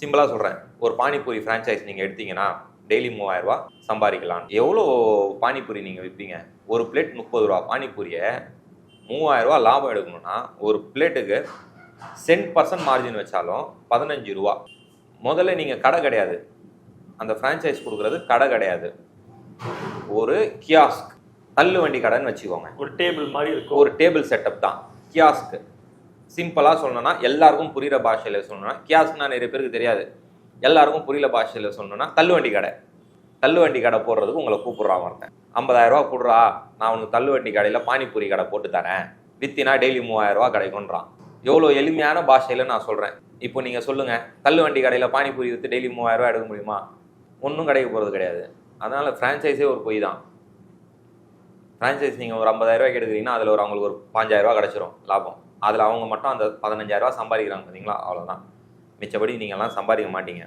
சிம்பிளாக சொல்கிறேன் ஒரு பானிபூரி ஃப்ரான்ச்சைஸ் நீங்கள் எடுத்தீங்கன்னா டெய்லி மூவாயிரம் ரூபாய் சம்பாதிக்கலாம். எவ்வளோ பானிபூரி நீங்கள் விற்பீங்க ஒரு பிளேட் முப்பது ரூபா. பானிபூரியை மூவாயிரம் ரூபா லாபம் எடுக்கணும்னா ஒரு பிளேட்டுக்கு சென்ட் பர்சன்ட் மார்ஜின் வச்சாலும் பதினஞ்சு ரூபா. முதல்ல நீங்கள் கடை கிடையாது. அந்த ஃப்ரான்ச்சைஸ் கொடுக்குறது கடை கிடையாது. ஒரு கியாஸ்க் தள்ளு வண்டி கடைன்னு வச்சுக்கோங்க. ஒரு டேபிள் மாதிரி இருக்கும். ஒரு டேபிள் செட்டப் தான். கியாஸ்க்கு சிம்பிளாக சொல்லணும்னா எல்லாருக்கும் புரிகிற பாஷையில் சொல்லணும்னா கியாஸ்னா நிறைய பேருக்கு தெரியாது. எல்லாருக்கும் புரியல பாஷையில் சொல்லணும்னா தள்ளுவண்டி கடை. தள்ளுவண்டி கடை போடுறதுக்கு உங்களை கூப்பிட்றான் ஒருத்தன். ஐம்பதாயிரரூவா கொடுறா நான் உனக்கு தள்ளுவண்டி கடையில் பானிபூரி கடை போட்டு தரேன். வித்தினா டெய்லி மூவாயிரரூவா கிடைக்கும்ன்றான். எவ்வளோ எளிமையான பாஷையில் நான் சொல்கிறேன் இப்போ நீங்கள் சொல்லுங்கள் தள்ளுவண்டி கடையில் பானிபூரி விற்று டெய்லி மூவாயிரரூவா ரூபா எடுக்க முடியுமா? ஒன்றும் கிடைக்க போகிறது கிடையாது. அதனால் ஃப்ரான்ச்சைஸே ஒரு பொய் தான். ஃப்ரான்ச்சைஸ் நீங்கள் ஒரு ஐம்பதாயிரரூவாய்க்கு எடுக்கிறீங்கன்னா அதில் ஒரு அவங்களுக்கு ஒரு பாஞ்சாயிரரூவா கிடச்சிரும் லாபம். அதில் அவங்க மட்டும் அந்த பதினஞ்சாயிரரூவா சம்பாதிக்கிறாங்க பார்த்தீங்களா அவ்வளோதான் மிச்சபடி நீங்கள்லாம் சம்பாதிக்க மாட்டீங்க.